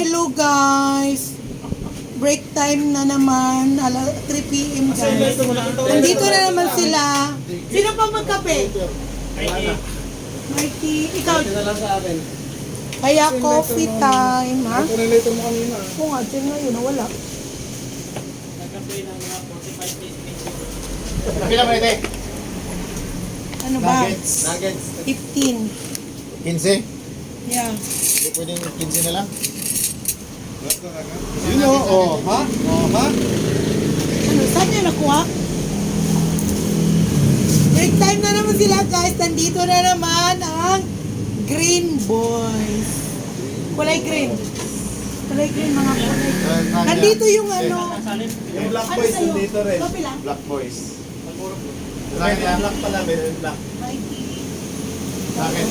hello guys. Break time na naman. Ala 3 p.m. guys. Nandito na naman sila. Sino pa magkape? Mikey, ikaw. Kaya coffee time, ha? Ito mo kanina. Oo nga, dyan na yun, wala. Pila mo ito? Ano ba? Nuggets. Nuggets. 15. 15? Yeah. Hindi pwedeng 15 na lang? Sino? Oh, ha? Oh, ha? Ano, saan niya nakuha? Break time na naman sila guys. Nandito na naman ang Green Boys. Kulay green. Kulay green, mga kulay green. Nandito yung ano. Yung Black Ano Boys sa'yo? nandito rin. Black Boys. Sa akin, yung Black pala, meron Black. Mikey. Sa akin.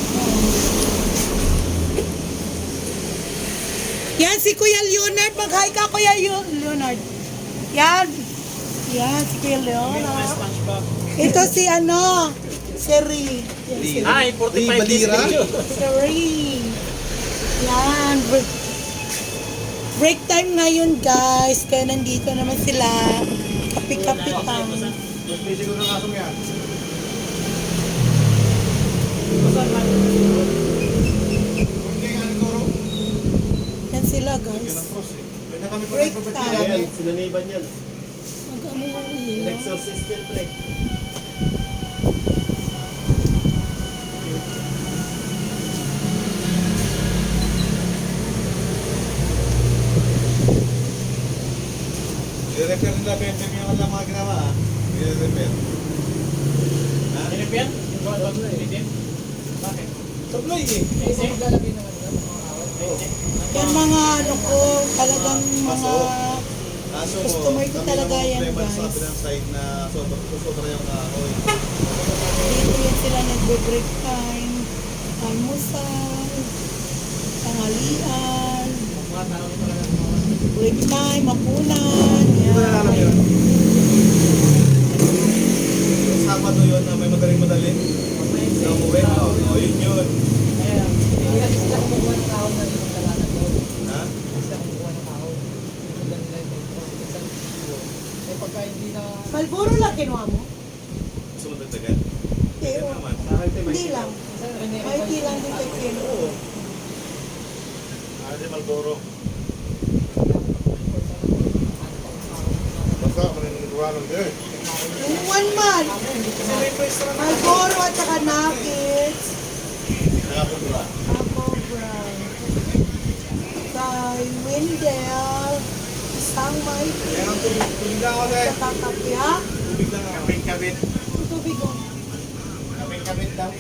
Yan, si Kuya Leonard. Mag-hi ka, Kuya Leonard. Yan. Yan, si Kuya Leonard. Ito si ano, si Ri. Ay, 45 days video. Si Ri. Yan. Break, break time ngayon, guys. Kaya nandito naman sila. Kapit-kapitan. Mas busy ko ng asong yan. Okay, ano ko, Ro? Yan kami pa Break time. Sinaniban yan. Exorcist yan, pre. I-repair bente mo yung mga ginawa, ha? I-repair. Ha? Yan? Tinip? Bakit? Supply, eh. Yan mga ano ko, talagang mga... Customer ko talaga yan, guys. Dito yan sila nagbe-break time. Almusal. Tanghalian. Break time, mapunan. Yan. Yung Sabado yun na may madaling-madali. Sa umuwi. O, oh, yun yun. Ha? Malboro lang kinuha mo? Sunod na tagal. Hindi, naman. Hindi lang. May lang din kay Ken. Oo. Ano Malboro? Basta, maninigawa ng din. Yung one man. Malboro at saka nuggets. nakapagula. Ako brown. Kay Wendell. Isang may Kaya ang tubig, tubig lang ako kakakapya. Tubig lang ako. Kabit-kabit. Ang tubig oh. Kabit-kabit daw.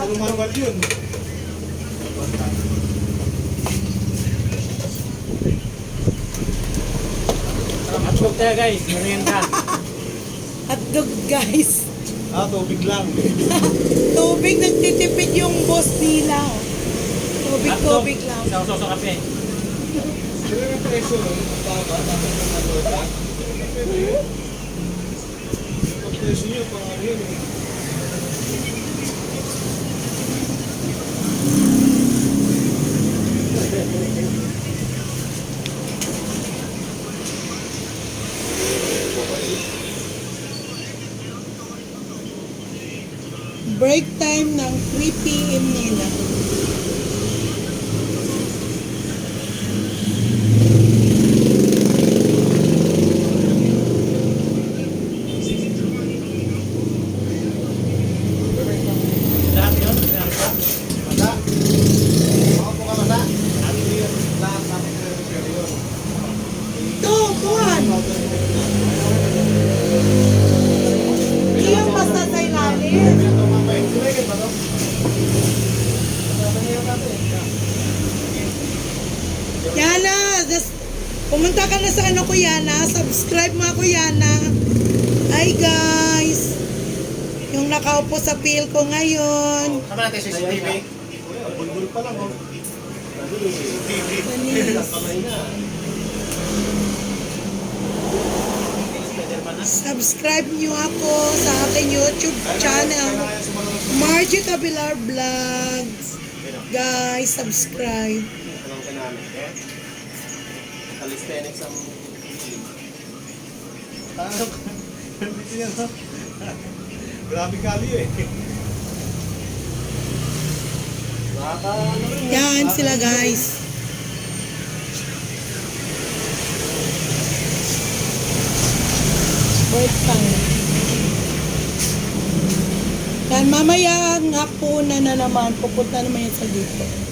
Ano manual yun? Hotdog tayo guys, merienda. Hotdog guys. Ah, tubig lang. Tubig, nagtitipid yung boss nila. Tubig, Hotdog. tubig lang. Sa uso sa kape. Sino yung presyo nun? Baba, tapos ang ano ito? Ang presyo nyo, pang ano yun eh. Break time ng 3 p.m. nila. Yun? Yana, just, pumunta ka na sa ano ko Yana, subscribe mo ako Yana. Hi guys. Yung nakaupo sa pil ko ngayon. Sama natin CCTV. Bulbul pa lang, oh. Na. Subscribe niyo ako sa aking YouTube channel, Margie Cabilar Vlogs. Guys, subscribe. Calisthenics ang Ano? Hindi niya no? Grabe kali eh. Baka ano rin. Yan sila guys. Wait lang. Yan, mamaya ang hapunan na naman, pupunta naman yan sa dito.